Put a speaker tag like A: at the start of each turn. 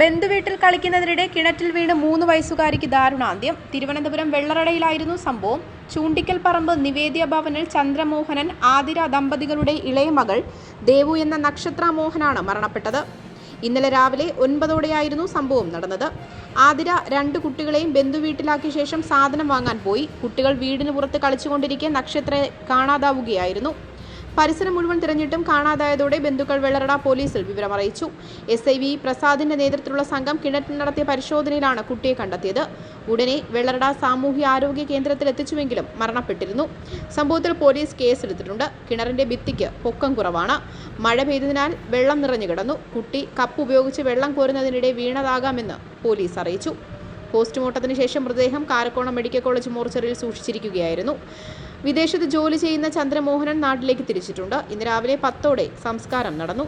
A: ബന്ധുവീട്ടിൽ കളിക്കുന്നതിനിടെ കിണറ്റിൽ വീണ് മൂന്ന് വയസ്സുകാരിക്ക് ദാരുണാന്ത്യം. തിരുവനന്തപുരം വെള്ളറടയിലായിരുന്നു സംഭവം. ചൂണ്ടിക്കൽ പറമ്പ് നിവേദ്യ ഭവനിൽ ചന്ദ്രമോഹനൻ ആതിര ദമ്പതികളുടെ ഇളയ മകൾ ദേവു എന്ന നക്ഷത്ര മോഹനാണ് മരണപ്പെട്ടത്. ഇന്നലെ രാവിലെ ഒൻപതോടെയായിരുന്നു സംഭവം നടന്നത്. ആതിര രണ്ട് കുട്ടികളെയും ബന്ധുവീട്ടിലാക്കിയ ശേഷം സാധനം വാങ്ങാൻ പോയി. കുട്ടികൾ വീടിന് പുറത്ത് കളിച്ചുകൊണ്ടിരിക്കെ നക്ഷത്രയെ കാണാതാവുകയായിരുന്നു. പരിസരം മുഴുവൻ തിരഞ്ഞിട്ടും കാണാതായതോടെ ബന്ധുക്കൾ വെള്ളറട പോലീസിൽ വിവരമറിയിച്ചു എസ് ഐ വി പ്രസാദിന്റെ നേതൃത്വത്തിലുള്ള സംഘം കിണറ്റിൽ നടത്തിയ പരിശോധനയിലാണ് കുട്ടിയെ കണ്ടെത്തിയത്. ഉടനെ വെള്ളറട സാമൂഹ്യ ആരോഗ്യ കേന്ദ്രത്തിൽ എത്തിച്ചുവെങ്കിലും മരണപ്പെട്ടിരുന്നു. സംഭവത്തിൽ പോലീസ് കേസെടുത്തിട്ടുണ്ട്. കിണറിന്റെ ഭിത്തിക്ക് പൊക്കം കുറവാണ്. മഴ പെയ്തതിനാൽ വെള്ളം നിറഞ്ഞു കിടന്നു. കുട്ടി കപ്പ് ഉപയോഗിച്ച് വെള്ളം കോരുന്നതിനിടെ വീണതാകാമെന്ന് പോലീസ് അറിയിച്ചു. പോസ്റ്റ്മോർട്ടത്തിന് ശേഷം മൃതദേഹം കാരക്കോണം മെഡിക്കൽ കോളേജ് മോർച്ചറിയിൽ സൂക്ഷിച്ചിരിക്കുകയായിരുന്നു. വിദേശത്ത് ജോലി ചെയ്യുന്ന ചന്ദ്രമോഹനൻ നാട്ടിലേക്ക് തിരിച്ചിട്ടുണ്ട്. ഇന്ന് രാവിലെ പത്തോടെ സംസ്കാരം നടന്നു.